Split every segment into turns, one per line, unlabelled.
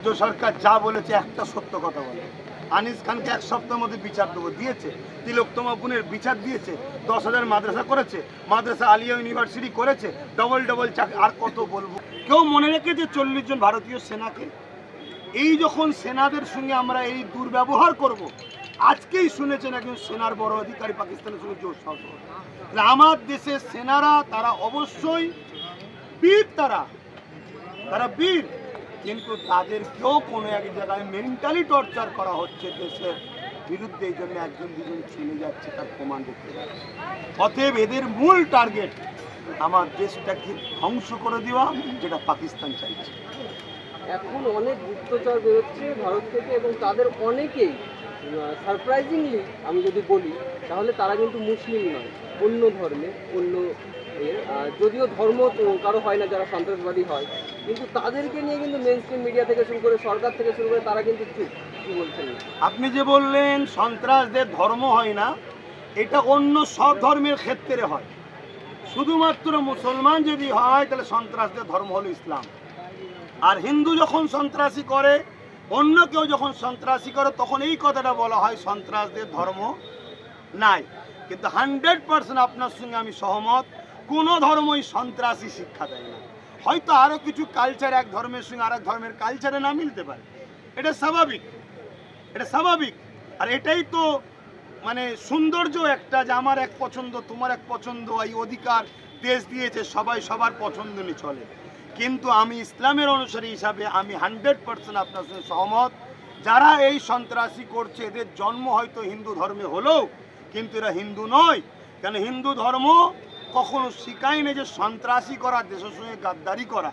রাজ্য সরকার যা বলেছে একটা সত্য কথা বলে। আনিস খানকে এক সপ্তাহের মধ্যে বিচার দেবো দিয়েছে। তিলোত্তমা বোনের বিচার দিয়েছে, দশ হাজার মাদ্রাসা করেছে, মাদ্রাসা আলিয়া ইউনিভার্সিটি করেছে ডবল ডবল চাকরি আর কত বলব? কেউ মনে রেখেছে চল্লিশ জন ভারতীয় সেনাকে? এই যখন সেনাদের সঙ্গে আমরা এই দুর্ব্যবহার করব, আজকেই শুনেছেন একজন সেনার বড় অধিকারী পাকিস্তানের সঙ্গে জোর সাহস আমার দেশের সেনারা, তারা অবশ্যই বীর তারা। তারা বীর। কিন্তু তাদেরকেও কোনো এক জায়গায় মেন্টালি টর্চার করা হচ্ছে দেশের বিরুদ্ধে, এই জন্য একজন, দুজন চলে যাচ্ছে তার প্রমাণ দেখতে পাচ্ছি অতএব এদের মূল টার্গেট আমার দেশটাকে ধ্বংস করে দেওয়া, যেটা পাকিস্তান চাইছে।
এখন অনেক গুপ্তচর বেরোচ্ছে ভারত থেকে এবং তাদের অনেকেই সারপ্রাইজিংলি আমি যদি বলি, তাহলে তারা কিন্তু মুসলিম নয়। অন্য ধর্মে, অন্য আর যদিও ধর্ম কারও হয় না, যারা সন্ত্রাসবাদী হয়, কিন্তু তাদেরকে নিয়ে কিন্তু মেন স্ট্রিম মিডিয়া থেকে শুরু করে, সরকার থেকে শুরু করে তারা কিন্তু চুপ, কি বলছেন?
আপনি যে বললেন সন্ত্রাসদের ধর্ম হয় না, এটা অন্য সব ধর্মের ক্ষেত্রে হয়। শুধুমাত্র মুসলমান যদি হয়, তাহলে সন্ত্রাসদের ধর্ম হলো ইসলাম। আর হিন্দু যখন সন্ত্রাসী করে, অন্য কেউ যখন সন্ত্রাসী করে, তখন এই কথাটা বলা হয় সন্ত্রাসদের ধর্ম নাই। কিন্তু হান্ড্রেড পার্সেন্ট আপনার সঙ্গে আমি সহমত, কোনো ধর্মই সন্ত্রাসী শিক্ষা দেয় না। হয়তো আরও কিছু কালচার এক ধর্মের সঙ্গে আরেক ধর্মের কালচারে না মিলতে পারে। এটা স্বাভাবিক। এটা স্বাভাবিক। আর এটাই তো মানে সৌন্দর্য একটা যে আমার এক পছন্দ, তোমার এক পছন্দ, এই অধিকার দেশ দিয়েছে, সবাই সবার পছন্দ নিয়ে চলে। কিন্তু আমি ইসলামের অনুসারী হিসাবে আমি হান্ড্রেড পার্সেন্ট আপনার সঙ্গে সহমত। যারা এই সন্ত্রাসী করছে, এদের জন্ম হয়তো হিন্দু ধর্মে হলেও কিন্তু এরা হিন্দু নয়। কেন হিন্দু ধর্ম কখনো শিখায় না যে সন্ত্রাসী করা, দেশের সঙ্গে গাদ্দারি করা।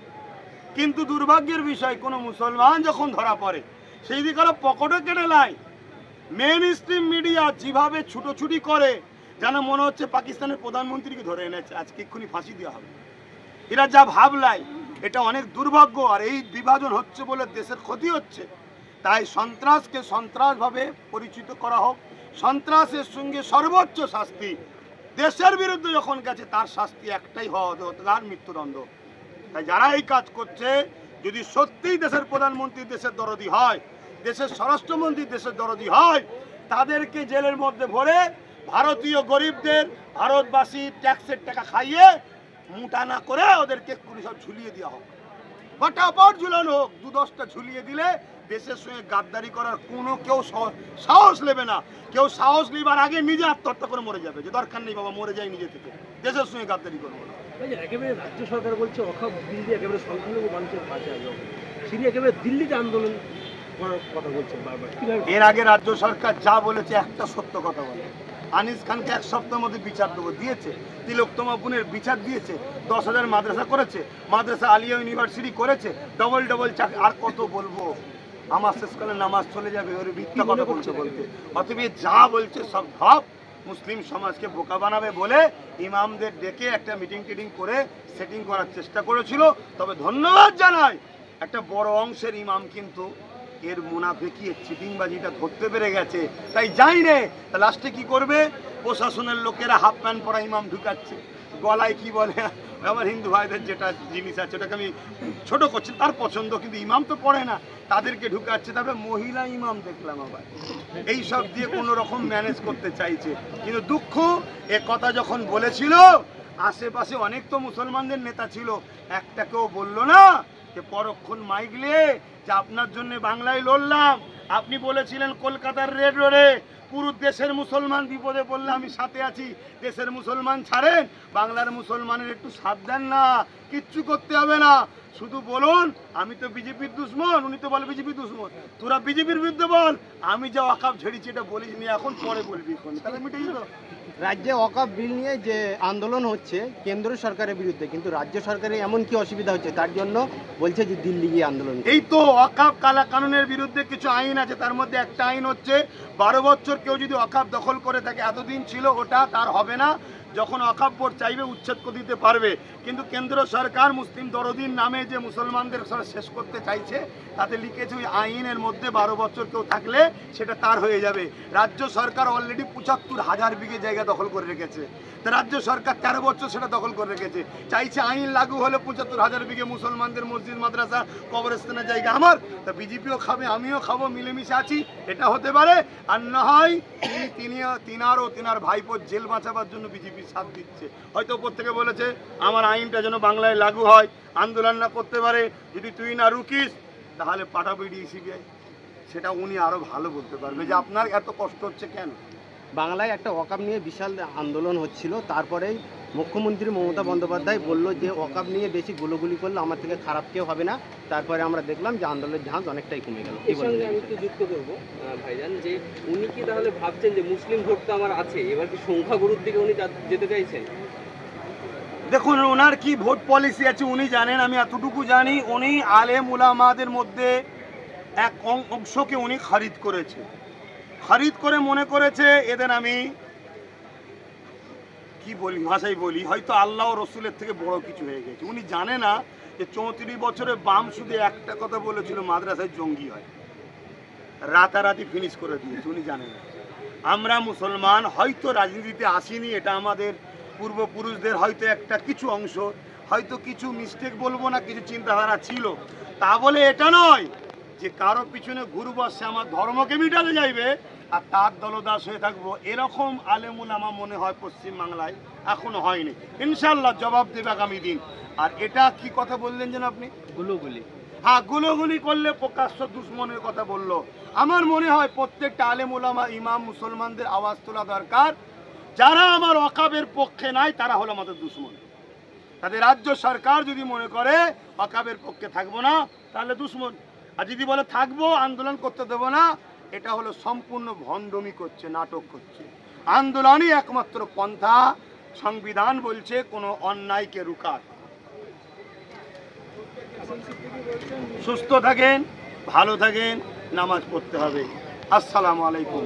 কিন্তু দুর্ভাগ্যের বিষয়, কোনো মুসলমান যখন ধরা পড়ে, সেই দিকে ওরা পকেটে কেটে নেয়। মেন স্ট্রিম মিডিয়া যেভাবে ছুটোছুটি করে, যেন মনে হচ্ছে পাকিস্তানের প্রধানমন্ত্রীকে ধরে এনেছে, আজকে এক্ষুনি ফাঁসি দেওয়া হবে। এরা যা ভাবলাই এটা অনেক দুর্ভাগ্য, আর এই বিভাজন হচ্ছে বলে দেশের ক্ষতি হচ্ছে। তাই সন্ত্রাসকে সন্ত্রাসভাবে পরিচিত করা হোক সন্ত্রাসের সঙ্গে সর্বোচ্চ শাস্তি। দেশের বিরুদ্ধে যখন গেছে, তার শাস্তি একটাই হওয়া তার মৃত্যুদণ্ড। তাই যারা এই কাজ করছে, যদি সত্যিই দেশের প্রধানমন্ত্রী দেশের দরদি হয়, দেশের স্বরাষ্ট্রমন্ত্রী দেশের দরদি হয়, তাদেরকে জেলের মধ্যে ভরে ভারতীয় গরিবদের ভারতবাসী ট্যাক্সের টাকা খাইয়ে মুটা না করে ওদেরকে সব ঝুলিয়ে দেওয়া হোক। ফটাফট ঝুলানো হোক দু দশটা ঝুলিয়ে দিলে দেশের সঙ্গে গাদ্দারি করার কোনো কেউ সাহস নেবে না। কেউ সাহস নেবার আগে নিজে আত্মহত্যা করে মরে যাবে। যে দরকার নেই বাবা মরে যায় নিজে থেকে। দেশের সঙ্গে গাদ্দারি করব না।
একেবারে রাজ্য সরকার বলছে দিয়ে একেবারে সংখ্যালঘু মানুষের পাশে আসবে তিনি একেবারে দিল্লিতে আন্দোলন করার কথা বলছেন বারবার।
এর আগে রাজ্য সরকার যা বলেছে একটা সত্য কথা বলে। আনিস খানকে এক সপ্তাহের মধ্যে বিচার দেবো দিয়েছে। তিলোত্তমা বোনের বিচার দিয়েছে দশ হাজার মাদ্রাসা করেছে মাদ্রাসা আলিয়া ইউনিভার্সিটি করেছে ডবল ডবল চাকরি আর কত বলব? আমার শেষকালে নামাজ চলে যাবে ওর মিথ্যা কথা বলছে বলতে। এ যা বলছে সব ভাব মুসলিম সমাজকে বোকা বানাবে বলে ইমামদের ডেকে একটা মিটিং টিটিং করে সেটিং করার চেষ্টা করেছিল। তবে ধন্যবাদ জানাই একটা বড় অংশের ইমাম কিন্তু এর মুনাফেকি এর চিটিংবাজিটা ধরতে পেরে গেছে? তাই যাই রে লাস্টে কি করবে? প্রশাসনের লোকেরা হাফ প্যান্ট পরা ইমাম ঢুকাচ্ছে। গলায় কি বলে? আমার হিন্দু ভাইদের যেটা জিনিস আছে, ওটাকে আমি ছোট করছি, তার পছন্দ, কিন্তু ইমাম তো পড়ে না। তাদেরকে ঢুকাচ্ছে, তারপরে মহিলা ইমাম দেখলাম আবার। এই সব দিয়ে কোনো রকম ম্যানেজ করতে চাইছে। কিন্তু দুঃখ, এ কথা যখন বলেছিল, আশেপাশে অনেক তো মুসলমানদের নেতা ছিল একটা কেউ বলল না যে পরক্ষণ মাইগলে যে আপনার জন্য বাংলায় লড়লাম। আপনি বলেছিলেন কলকাতার রেড রোডে পুরো দেশের মুসলমান বিপদে পড়লে আমি সাথে আছি। দেশের মুসলমান ছাড়েন, বাংলার মুসলমানের একটু সাবধান না, কিচ্ছু করতে হবে না। শুধু বলুন আমি তো বিজেপির দুশ্মন উনি তো বলে বিজেপির দুশ্মন। তোরা বিজেপির বিরুদ্ধে বল আমি যা অকাপ ঝেড়েছি এটা বলিস নি এখন পরে বলবি এখন। তাহলে মিটে যেত
রাজ্যে অকাপ বিল নিয়ে যে আন্দোলন হচ্ছে কেন্দ্র সরকারের বিরুদ্ধে কিন্তু রাজ্য সরকারের এমন কি অসুবিধা হচ্ছে? তার জন্য বলছে যে দিল্লি গিয়ে আন্দোলন
এই তো অকাপ কালা কানুনের বিরুদ্ধে কিছু আইন আছে তার মধ্যে একটা আইন হচ্ছে বারো বছর কেউ যদি অকাপ দখল করে থাকে এতদিন ছিল ওটা তার হবে না। যখন অকাপ বোর্ড চাইবে উচ্ছেদ করে দিতে পারবে, কিন্তু কেন্দ্র সরকার মুসলিম দরদিন নামে যে মুসলমানদের শেষ করতে চাইছে, তাতে লিখেছে ওই আইনের মধ্যে বারো বছর কেউ থাকলে সেটা তার হয়ে যাবে। রাজ্য সরকার অলরেডি পঁচাত্তর হাজার বিঘে জায়গা দখল করে রেখেছে। তা রাজ্য সরকার তেরো বছর সেটা দখল করে রেখেছে। চাইছে আইন লাগু হলে পঁচাত্তর হাজার বিঘে মুসলমানদের মসজিদ, মাদ্রাসা, কবরস্থানের জায়গা আমার, তা বিজেপিও খাবে, আমিও খাব, মিলেমিশে আছি, এটা হতে পারে। আর না হয় তিনি তিনার ও তিনার ভাইপোর জেল বাঁচাবার জন্য বিজেপি সাথ দিচ্ছে। হয়তো ওপর থেকে বলেছে, আমার আইনটা যেন বাংলায় লাগু হয়, আন্দোলন না করতে পারে, যদি তুই না রুকিস, তাহলে পাঠাবো ইডি সিবিআই সেটা উনি আরও ভালো বলতে পারবে যে আপনার এত কষ্ট হচ্ছে কেন?
বাংলায় একটা অকাম নিয়ে বিশাল আন্দোলন হচ্ছিল, তারপরেই মুখ্যমন্ত্রী মমতা বন্দ্যোপাধ্যায় বলল যে ওয়াকাপ নিয়ে বেশি গুলোগুলি করলে আমার থেকে খারাপ কেউ হবে না। তারপরে আমরা দেখলাম যে আন্দোলনের ঝাঁজ অনেকটাই কমে গেল।
এর সঙ্গে আমি একটু যুক্ত করব ভাইজান যে উনি কি তাহলে ভাবছেন যে মুসলিম ভোট তো আমার আছে এবার কি সংখ্যাগুরুর দিকে উনি যেতে চাইছেন?
দেখুন ওনার কি ভোট পলিসি আছে উনি জানেন আমি এতটুকু জানি উনি আলেম উলামাদের মধ্যে এক অং- অংশকে উনি খারিদ করেছে। খারিদ করে মনে করেছে এদের আমি কি বলি ভাষাই বলি, হয়তো আল্লাহ রসুলের থেকে বড় কিছু হয়ে গেছে। উনি জানে না যে চৌত্রিশ বছরে বাম শুধু একটা কথা বলেছিল, মাদ্রাসায় জঙ্গি হয়। রাতারাতি ফিনিশ করে দিয়েছে, উনি জানে না। আমরা মুসলমান, হয়তো রাজনীতিতে আসিনি, এটা আমাদের পূর্বপুরুষদের হয়তো একটা কিছু অংশ, হয়তো কিছু মিস্টেক বলব না, কিছু চিন্তাধারা ছিল। তা বলে এটা নয় যে কারও পিছনে ঘুরবো সে আমার ধর্মকে মিটাতে যাইবে আর তার দলদাস হয়ে থাকব এরকম আলেমুল আমার মনে হয় পশ্চিমবাংলায় এখনও হয়নি। ইনশাল্লাহ জবাব দেবে আগামী দিন। আর এটা কি কথা বললেন যেন আপনি?
গুলোগুলি।
হ্যাঁ গুলোগুলি করলে প্রকাশ্য দুশ্মনের কথা বলল। আমার মনে হয় প্রত্যেকটা আলেম ওলামা ইমাম মুসলমানদের আওয়াজ তোলা দরকার। যারা আমার অকাবের পক্ষে নাই তারা হলো আমাদের দুশ্মন। তাদের রাজ্য সরকার যদি মনে করে অকাবের পক্ষে থাকব না তাহলে দুশ্মন। আর যদি বলে থাকব আন্দোলন করতে দেবো না এটা হলো সম্পূর্ণ ভণ্ডমি করছে, নাটক করছে। আন্দোলনই একমাত্র পন্থা, সংবিধান বলছে কোনো অন্যায়কে রুকার। সুস্থ থাকেন, ভালো থাকেন, নামাজ পড়তে হবে। আসসালামু আলাইকুম।